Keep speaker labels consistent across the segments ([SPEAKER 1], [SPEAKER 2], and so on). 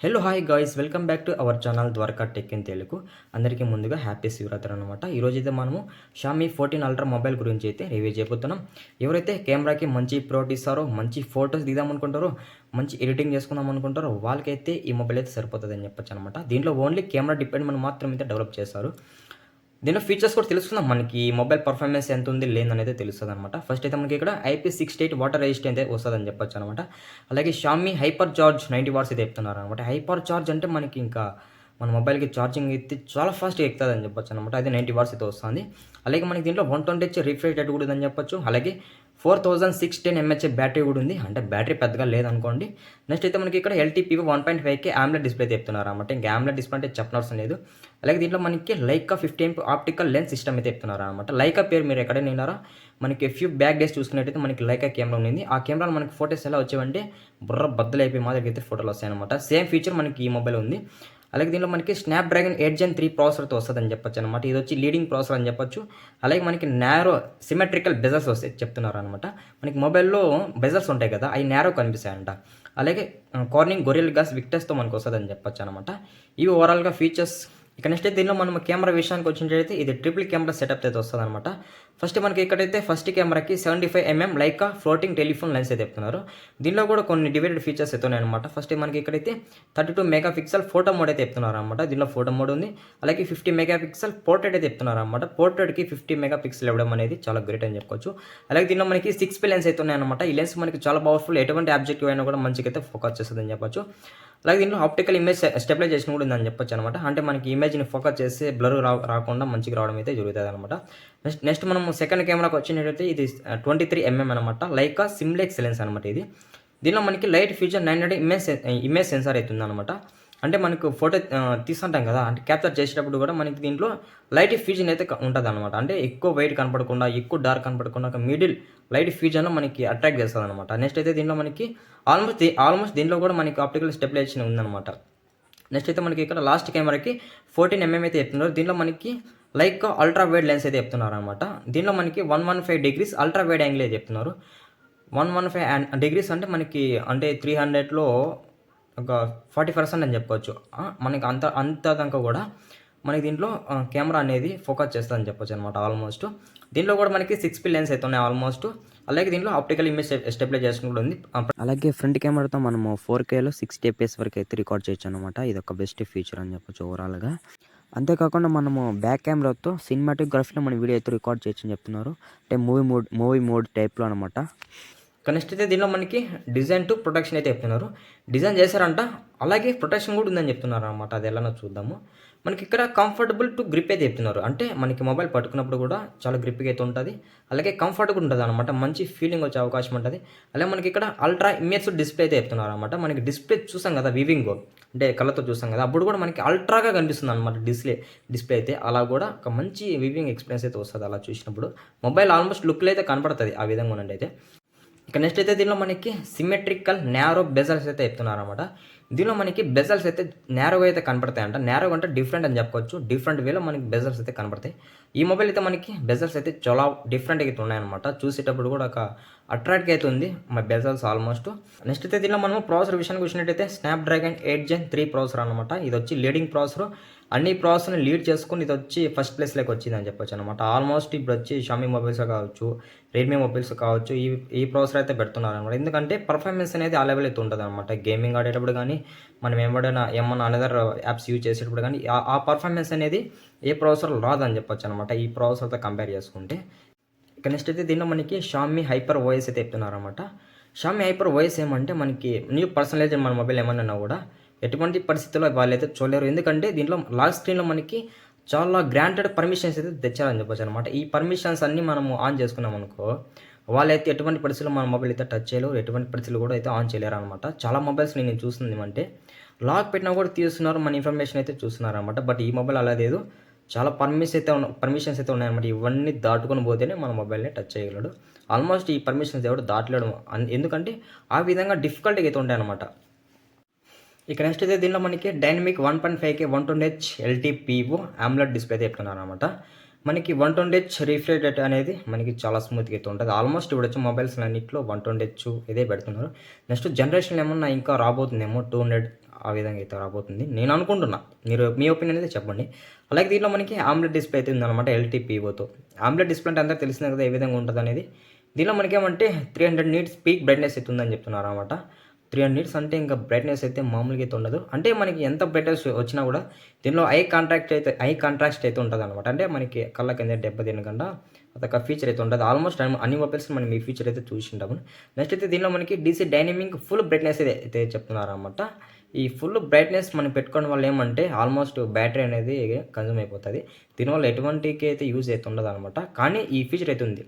[SPEAKER 1] Hello hi guys welcome back to our channel Dwaraka tech in Telugu అందరికీ ముందుగా happy Shivaratri అనమాట ఈరోజు అయితే మనము షామీ ఫోర్టీన్ అల్ట్రా మొబైల్ గురించి అయితే రివ్యూ చేయబోతున్నాం. ఎవరైతే కెమెరాకి మంచి ప్రోట్ ఇస్తారో మంచి ఫొటోస్ దిగుదామనుకుంటారో అనుకుంటారో మంచి ఎడిటింగ్ చేసుకుందాం అనుకుంటారో వాళ్ళకైతే ఈ మొబైల్ అయితే సరిపోతుంది అని చెప్పొచ్చు అనమాట దీంట్లో ఓన్లీ కెమెరా డిపెండ్మెంట్ మాత్రం అయితే డెవలప్ చేస్తారు. దీనిలో ఫీచర్స్ కూడా తెలుసుకుందాం. మనకి మొబైల్ పర్ఫార్మెన్స్ ఎంత ఉంది లేదనేది తెలుస్తుంది అనమాట ఫస్ట్ అయితే మనకి ఇక్కడ IP six eight water resistant అయితే వస్తుందని చెప్పొచ్చు అనమాట అలాగే Xiaomi hyper charge ninety watts అయితే చెప్తున్నారు అనమాట హైపర్ చార్జ్ అంటే మనకి ఇంకా మన మొబైల్కి ఛార్జింగ్ అయితే చాలా ఫాస్ట్గా ఎక్కుతుంది అని చెప్పొచ్చు అనమాట అది నైంటీ వాట్స్ అయితే వస్తుంది. అలాగే మనకి దీంట్లో one twenty H refresh rate కూడా ఉందని చెప్పొచ్చు. అలాగే four thousand six ten MHA battery కూడా ఉంది. అంటే బ్యాటరీ పెద్దగా లేదనుకోండి. నెక్స్ట్ అయితే మనకి ఇక్కడ ఎల్టీపీ వన్ పాయింట్ ఫైవ్కి ఆమ్లెట్ డిస్ప్లే చెప్తున్నారు అనమాట ఇంకా ఆమ్లెట్ డిస్ప్లే అంటే చెప్పనవసరం లేదు. అలాగే దీంట్లో మనకి Leica fifteen optical lens system అయితే చెప్తున్నారు అనమాట లైకా పేరు మీరు ఎక్కడైనా విన్నారా? మనకి ఫ్యూ బ్యాక్ డేస్ చూసుకున్నట్టయితే మనకి లైకా కెమెరా ఉంది. ఆ కెమెరాలో మనకి ఫోటోస్ ఎలా వచ్చేవంటే బుర్ర బద్దలు అయిపోయి మాదిరి అయితే ఫోటోలు వస్తాయి అనమాట సేమ్ ఫీచర్ మనకి ఈ మొబైల్ ఉంది. అలాగే దీనిలో మనకి Snapdragon eight gen three ప్రాసెసర్తో వస్తుందని చెప్పొచ్చు అనమాట ఇది వచ్చి లీడింగ్ ప్రాసెసర్ అని చెప్పొచ్చు. అలాగే మనకి నేరో సిమెట్రికల్ బెజల్స్ వస్తాయి చెప్తున్నారు అనమాట మనకి మొబైల్లో బెజల్స్ ఉంటాయి కదా అవి నేరో కనిపిస్తాయంట. అలాగే కార్నింగ్ గొరియల్ గ్యాస్ విక్టర్స్తో మనకు వస్తుందని చెప్పొచ్చు అనమాట ఇవి ఓవరాల్గా ఫీచర్స్ ఇక నెక్స్ట్ దీనిలో మనం కెమెరా విషయానికి వచ్చినట్టయితే ఇది ట్రిపుల్ కెమెరా సెటప్ అయితే వస్తుంది అనమాట ఫస్ట్ మనకి ఇక్కడైతే ఫస్ట్ కెమెరాకి seventy five MM like floating telephoto lens అయితే చెప్తున్నారు. దీనిలో కూడా కొన్ని డివైడెడ్ ఫీచర్స్ అయితే ఉన్నాయన్నమాట. ఫస్ట్ మనకి ఇక్కడైతే thirty two megapixel photo mode అయితే చెప్తున్నారు అనమాట దీనిలో ఫోటో మోడ్ ఉంది. అలాగే ఫిఫ్టీ మెగా పిక్సెల్ పోర్ట్రేట్ అయితే చెప్తున్నారు అనమాట పోర్ట్రేట్కి ఫిఫ్టీ మెగా పిక్సెల్ ఇవ్వడం అనేది చాలా గ్రేట్ అని చెప్పుకోవచ్చు. అలాగే దీనిలో మనకి సిక్స్ పి లెన్స్ అయితే ఉన్నాయన్నమాట. ఈ లెన్స్ మనకి చాలా పవర్ఫుల్ ఎటువంటి ఆబ్జెక్టివ్ అయినా కూడా మంచిగా అయితే ఫోకస్ చేస్తుంది అని చెప్పొచ్చు. అలాగే దీంట్లో ఆప్టికల్ ఇమేజ్ స్టెబిలైజేషన్ కూడా ఉందని చెప్పొచ్చు అనమాట అంటే మనకి ఇమేజ్ని ఫోకస్ చేస్తే బ్లర్ రా రాకుండా మంచిగా రావడం అయితే జరుగుతుంది అనమాట నెక్స్ట్ నెక్స్ట్ మనం సెకండ్ కెమెరాకి వచ్చినట్టయితే ఇది ట్వంటీ త్రీ ఎంఎం అనమాట లైకా సిమ్లెక్స్ లెన్స్ అనమాట ఇది. దీనిలో మనకి light fusion nine hundred image image sensor అవుతుంది అనమాట అంటే మనకు ఫోటో తీసుకుంటాం కదా అంటే క్యాప్చర్ చేసేటప్పుడు కూడా మనకి దీంట్లో లైట్ ఫ్యూజన్ అయితే ఉంటుంది అనమాట అంటే ఎక్కువ వైట్ కనపడకుండా ఎక్కువ డార్క్ కనపడకుండా ఒక మిడిల్ లైట్ ఫ్యూజన్లో మనకి అట్రాక్ట్ చేస్తుంది అనమాట నెక్స్ట్ అయితే దీనిలో మనకి ఆల్మోస్ట్ ఆల్మోస్ట్ దీనిలో కూడా మనకి ఆప్టికల్ స్టెబిలైజేషన్ ఉందన్నమాట. నెక్స్ట్ అయితే మనకి ఇక్కడ లాస్ట్ కెమెరాకి ఫోర్టీన్ ఎంఎం అయితే చెప్తున్నారు. దీనిలో మనకి లైక్ అల్ట్రా వైడ్ లెన్స్ అయితే చెప్తున్నారు అనమాట దీనిలో మనకి one one five degrees ultra wide angle అయితే చెప్తున్నారు. వన్ వన్ ఫైవ్ డిగ్రీస్ అంటే మనకి అంటే త్రీ హండ్రెడ్లో ఒక ఫార్టీ పర్సెంట్ అని చెప్పొచ్చు. మనకి అంత అంత దాకా కూడా మనకి దీంట్లో కెమెరా అనేది ఫోకస్ చేస్తుందని చెప్పొచ్చు అనమాట ఆల్మోస్ట్. దీంట్లో కూడా మనకి సిక్స్ పి లెన్స్ అయితే ఉన్నాయి ఆల్మోస్ట్. అలాగే దీంట్లో ఆప్టికల్ ఇమేజ్ స్టెబిలైజేషన్ కూడా ఉంది.
[SPEAKER 2] అలాగే ఫ్రంట్ కెమెరాతో మనము ఫోర్ కేలో సిక్స్టీ ఎపిఎస్ వరకు అయితే రికార్డ్ చేయొచ్చు అనమాట ఇది ఒక బెస్ట్ ఫీచర్ అని చెప్పొచ్చు ఓవరాల్గా అంతేకాకుండా మనము బ్యాక్ కెమెరాతో సినిమాటోగ్రఫీలో మన వీడియో అయితే రికార్డ్ చేయొచ్చు అని చెప్తున్నారు. అంటే మూవీ మోడ్ మూవీ మోడ్ టైప్లో అనమాట
[SPEAKER 1] ఇక నెక్స్ట్ అయితే దీనిలో మనకి డిజైన్ టు ప్రొటెక్షన్ అయితే చెప్తున్నారు. డిజైన్ చేశారంట అలాగే ప్రొటెక్షన్ కూడా ఉందని చెప్తున్నారు అనమాట అది ఎలానో చూద్దాము. మనకి ఇక్కడ కంఫర్టబుల్ టు గ్రిప్ అయితే చెప్తున్నారు అంటే మనకి మొబైల్ పట్టుకున్నప్పుడు కూడా చాలా గ్రిప్గా అయితే ఉంటుంది. అలాగే కంఫర్ట్గా ఉంటుంది అనమాట మంచి ఫీలింగ్ వచ్చే అవకాశం ఉంటుంది. అలాగే మనకి ఇక్కడ అల్ట్రా ఇమేజ్ డిస్ప్లే అయితే చెప్తున్నారు అనమాట మనకి డిస్ప్లే చూసాం కదా వివింగ్ అంటే కళ్ళతో చూసాం కదా అప్పుడు కూడా మనకి అల్ట్రాగా కనిపిస్తుంది అనమాట డిస్ప్లే డిస్ప్లే అయితే. అలా కూడా ఒక మంచి వివింగ్ ఎక్స్పీరియన్స్ అయితే వస్తుంది అలా చూసినప్పుడు. మొబైల్ ఆల్మోస్ట్ లుక్లో అయితే కనపడుతుంది ఆ విధంగా ఉండండి అయితే ఇక నెక్స్ట్ అయితే దీనిలో మనకి సిమెట్రికల్ నేరో బెజల్స్ అయితే చెప్తున్నారు అనమాట దీనిలో మనకి బెజల్స్ అయితే నేరోగా అయితే కనపడతాయంట. నేరోగా అంటే డిఫరెంట్ అని చెప్పుకోవచ్చు. డిఫరెంట్ వేలో మనకి బెజల్స్ అయితే కనపడతాయి. ఈ మొబైల్ అయితే మనకి బెజల్స్ అయితే చాలా డిఫరెంట్ అయితే ఉన్నాయన్నమాట. చూసేటప్పుడు కూడా ఒక అట్రాక్ట్గా అయితే ఉంది మా బెజల్స్ ఆల్మోస్ట్ నెక్స్ట్ అయితే దీనిలో మనం ప్రాసెసర్ విషయానికి వచ్చినట్టయితే Snapdragon eight gen three processor అనమాట ఇది వచ్చి లీడింగ్ ప్రాసెసర్ అన్ని ప్రాసెస్ని లీడ్ చేసుకుని ఇది వచ్చి ఫస్ట్ ప్లేస్లోకి వచ్చింది అని చెప్పొచ్చు అనమాట ఆల్మోస్ట్ ఇప్పుడు వచ్చి షామీ మొబైల్స్ కావచ్చు రియల్మీ మొబైల్స్ కావచ్చు ఈ ఈ ప్రాసెసర్ అయితే పెడుతున్నారు అనమాట ఎందుకంటే పర్ఫార్మెన్స్ అనేది ఆ లెవెల్ అయితే ఉంటుంది అనమాట గేమింగ్ ఆడేటప్పుడు కానీ మనం ఏమైనా ఏమన్నా అనదర్ యాప్స్ యూజ్ చేసేటప్పుడు కానీ ఆ- పర్ఫార్మెన్స్ అనేది ఏ ప్రాసెసర్ రాదని చెప్పొచ్చు అనమాట ఈ ప్రాసెసర్తో కంపేర్ చేసుకుంటే. ఇక నెక్స్ట్ అయితే దీనిలో మనకి షామీ హైపర్ ఓఎస్ అయితే చెప్తున్నారు అనమాట షామీ హైపర్ ఓఎస్ ఏమంటే మనకి న్యూ పర్సనలైజ్ మన మొబైల్ ఏమన్నా కూడా ఎటువంటి పరిస్థితుల్లో వాళ్ళైతే చూడలేరు. ఎందుకంటే దీంట్లో లాక్ స్క్రీన్లో మనకి చాలా గ్రాంటెడ్ పర్మిషన్స్ అయితే తెచ్చారని చెప్పొచ్చు అనమాట ఈ పర్మిషన్స్ అన్నీ మనము ఆన్ చేసుకున్నాం అనుకో వాళ్ళైతే ఎటువంటి పరిస్థితుల్లో మన మొబైల్ అయితే టచ్ చేయలేరు ఎటువంటి పరిస్థితులు కూడా అయితే ఆన్ చేయలేరు అనమాట చాలా మొబైల్స్ నేను చూస్తుంది ఏమంటే లాక్ పెట్టినా కూడా తీస్తున్నారు మన ఇన్ఫర్మేషన్ అయితే చూస్తున్నారు అనమాట బట్ ఈ మొబైల్ అలా లేదు. చాలా పర్మిషన్స్ అయితే ఉన్న పర్మిషన్స్ అయితే ఉన్నాయన్నమాట. ఇవన్నీ దాటుకొని పోతేనే మన మొబైల్ని టచ్ చేయగలడు. ఆల్మోస్ట్ ఈ పర్మిషన్స్ ఎవడు దాటలేడు. ఎందుకంటే ఆ విధంగా డిఫికల్ట్గా అయితే ఉండే అనమాట ఇక నెక్స్ట్ అయితే దీనిలో మనకి డైనమిక్ వన్ పాయింట్ ఫైవ్కి one twenty H LTPO AMOLED display అయితే చెప్తున్నారు అనమాట మనకి one twenty H refresh rate అనేది మనకి చాలా స్మూత్గా అయితే ఉంటుంది. ఆల్మోస్ట్ ఇప్పుడు వచ్చే మొబైల్స్ అన్నింటిలో వన్ ట్వంటీ హెచ్ ఇదే పెడుతున్నారు. నెక్స్ట్ జనరేషన్ ఏమన్నా ఇంకా రాబోతుందేమో టూ హండ్రెడ్ ఆ విధంగా అయితే రాబోతుంది. నేను అనుకుంటున్నా. మీరు మీ ఒపీనియన్ అయితే చెప్పండి. అలాగే దీంట్లో మనకి ఆమ్లెట్ డిస్ప్లే అయితే ఉందన్నమాట ఎల్టీపీఓతో ఆమ్లెట్ డిస్ప్లే అంటే అందరికీ తెలిసిందే కదా ఏ విధంగా ఉంటుంది అనేది దీనిలో మనకి ఏమంటే three hundred nits peak brightness అయితే ఉందని చెప్తున్నారు అనమాట త్రీ హండ్రెడ్స్ అంటే ఇంకా బ్రైట్నెస్ అయితే మామూలుగా అయితే ఉండదు. అంటే మనకి ఎంత బ్రైట్నెస్ వచ్చినా కూడా దీనిలో ఐ కాంట్రాక్ట్ అయితే ఐ కాంట్రాక్ట్ అయితే ఉంటుంది అనమాట అంటే మనకి కళ్ళ కింద దెబ్బ తినకుండా అదొక ఫీచర్ అయితే ఉంటుంది ఆల్మోస్ట్ అన్ని మొబైల్స్ మనం ఈ ఫీచర్ అయితే చూసింటాము. నెక్స్ట్ అయితే దీనిలో మనకి డీసీ డైనమిక్ ఫుల్ బ్రైట్నెస్ అయితే అయితే చెప్తున్నారు అనమాట ఈ ఫుల్ బ్రైట్నెస్ మనం పెట్టుకోవడం వల్ల ఏమంటే ఆల్మోస్ట్ బ్యాటరీ అనేది కన్జ్యూమ్ అయిపోతుంది. దీనివల్ల ఎటువంటికి అయితే యూజ్ అయితే ఉండదు అనమాట కానీ ఈ ఫీచర్ అయితే ఉంది.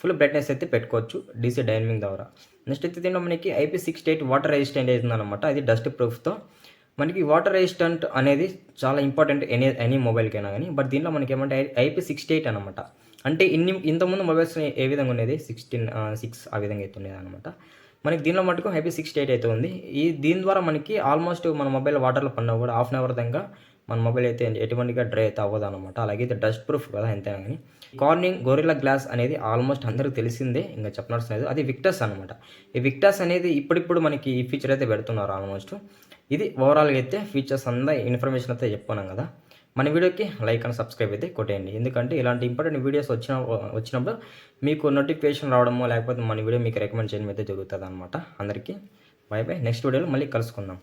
[SPEAKER 1] ఫుల్ బ్రైట్నెస్ అయితే పెట్టుకోవచ్చు డీసీ డైనమిక్ ద్వారా. నెక్స్ట్ అయితే మనకి IP six eight water resistant అవుతుంది అనమాట అది డస్ట్ ప్రూఫ్తో. మనకి వాటర్ రెసిస్టెంట్ అనేది చాలా ఇంపార్టెంట్ ఎనీ ఎనీ మొబైల్కైనా కానీ బట్ దీంట్లో మనకి ఏమంటే ఐపీ సిక్స్టీ ఎయిట్ అనమాట అంటే ఇన్ని ఇంతకుముందు మొబైల్స్ ఏ విధంగా ఉండేది? సిక్స్టీన్ సిక్స్ ఆ విధంగా అయితే ఉండేది అనమాట మనకి దీనిలో మటుకు ఐపీ సిక్స్టీ ఎయిట్ అయితే ఉంది. ఈ దీని ద్వారా మనకి ఆల్మోస్ట్ మన మొబైల్ వాటర్లో పడినా కూడా హాఫ్ అన్ అవర్ దాకా మన మొబైల్ అయితే ఎటువంటిగా డ్రై అయితే అవ్వదు అనమాట అలాగే ఇది డస్ట్ ప్రూఫ్ కదా ఎంతైనా. కానీ కార్నింగ్ గొరిల్లా గ్లాస్ అనేది ఆల్మోస్ట్ అందరికీ తెలిసిందే ఇంకా చెప్పనవసరం లేదు. అది విక్టర్స్ అనమాట ఈ విక్టర్స్ అనేది ఇప్పుడిప్పుడు మనకి ఈ ఫీచర్ అయితే పెడుతున్నారు ఆల్మోస్ట్ ఇది ఓవరాల్గా అయితే ఫీచర్స్ అంతా ఇన్ఫర్మేషన్ అయితే చెప్పుకున్నాం కదా. మన వీడియోకి లైక్ అండ్ సబ్స్క్రైబ్ అయితే కొట్టేయండి. ఎందుకంటే ఇలాంటి ఇంపార్టెంట్ వీడియోస్ వచ్చిన వచ్చినప్పుడు మీకు నోటిఫికేషన్ రావడమో లేకపోతే మన వీడియో మీకు రికమెండ్ చేయడం అయితే జరుగుతుంది అనమాట అందరికీ బాయ్ బాయ్ నెక్స్ట్ వీడియోలో మళ్ళీ కలుసుకుందాం.